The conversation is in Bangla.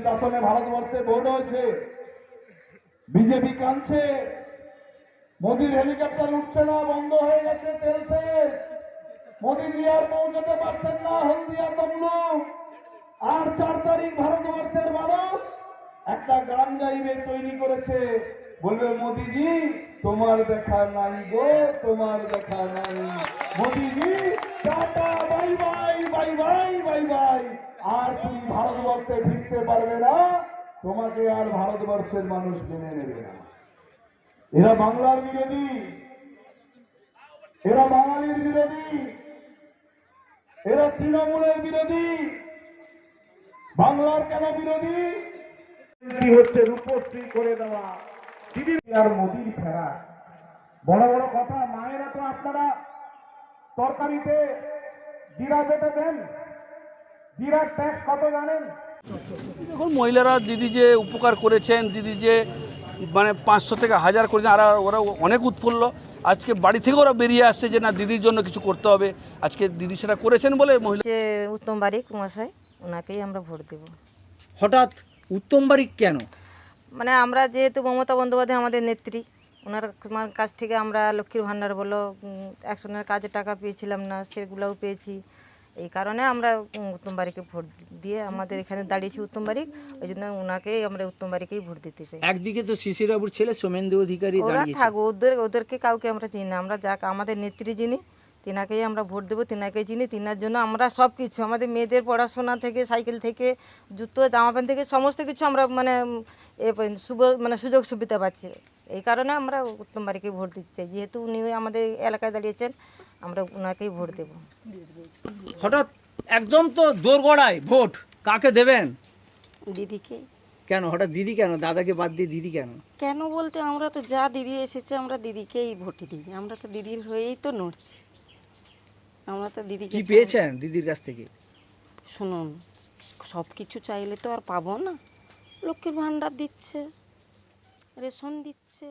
পঁচিশ আসনে ভারতবর্ষে ভোট হয়েছে। বিজেপি কাঁদছে। মোদির হেলিকপ্টার উঠছে না, বন্ধ হয়ে গেছে তেল শেষ মোদিজি আর পৌঁছাতে পারছেন না হলদিয়া তমলুক আর চার তারিখ ভারতবর্ষের মানুষ একটা গান গাইবে, তৈরি করেছে। বলবে মোদিজি তোমার দেখা নাই গো, তোমার দেখা নাই। মোদিজি টাটা বাই বাই আর তুমি ভারতবর্ষে ফিরতে পারবে না। তোমাকে আর ভারতবর্ষের মানুষ মেনে নেবে না। এরা বাংলার বিরোধী। এরা বাঙালির বিরোধী। এরা তৃণমূলের বিরোধী। বাংলার কেন বিরোধী? হচ্ছে রূপশ্রী করে দেওয়া। আর মোদির ফেরা। বড় বড় কথা, মায়েরা তো আপনারা তরকারিতে জিরা বেটে দেন। জিরার ট্যাক্স কত জানেন? দেখুন মহিলারা দিদি যে উপকার করেছেন দিদি যে মানে পাঁচশো থেকে হাজার করেছেন আর ওরা অনেক উৎফুল্ল। আজকে বাড়ি থেকে ওরা বেরিয়ে আসছে যে না দিদির জন্য কিছু করতে হবে। আজকে দিদি সেটা করেছেন বলে মহিলা যে উত্তম বারিক মশাই ওনাকেই আমরা ভোট দেব। হঠাৎ উত্তম বারিক কেন? মানে আমরা যেহেতু মমতা বন্দ্যোপাধ্যায় আমাদের নেত্রী ওনার কাছ থেকে আমরা লক্ষ্মীর ভাণ্ডার বলো উম, একজনের কাজে টাকা পেয়েছিলাম না সেগুলোও পেয়েছি। এই কারণে আমরা উত্তম বারিকে ভোট দিয়ে আমাদের এখানে দাঁড়িয়েছি উত্তম বারিক ওই জন্য ওনাকে আমরা উত্তম বারিকেই ভোট দিতে চাই। একদিকে তো শিশির বাবুর ছেলে সোমেন্দু অধিকারী ওরা থাকুক থাকো ওদের ওদেরকে কাউকে আমরা চিনি না। আমরা যাক আমাদের নেত্রী যিনি তিনাকেই আমরা ভোট দেবো তিনাকেই চিনি তিনার জন্য আমরা সব কিছু আমাদের মেয়েদের পড়াশোনা থেকে সাইকেল থেকে জুতো জামা প্যান্ট থেকে সমস্ত কিছু আমরা মানে এ প- শুভ মানে সুযোগ সুবিধা পাচ্ছি। এই কারণে আমরা উত্তম বাড়িকে ভোট দিতে চাই। যেহেতু উনি আমাদের এলাকায় দাঁড়িয়েছেন আমরা ওনাকেই ভোট দেবো। হঠাৎ একদম তো দোরগড়ায় ভোট কাকে দেবেন? দিদিকে। কেন? হঠাৎ দিদি কেন? দাদাকে বাদ দিয়ে দিদি কেন? কেন বলতে আমরা তো যা দিদি এসেছে আমরা দিদিকেই ভোট দিই। আমরা তো দিদির হয়েই তো নড়ছি। আমরা তো দিদিকে কি পেয়েছেন দিদির কাছ থেকে? শুনুন সব কিছু চাইলে তো আর পাবো না। লক্ষ্মীর ভাণ্ডার দিচ্ছে রেশন দিচ্ছে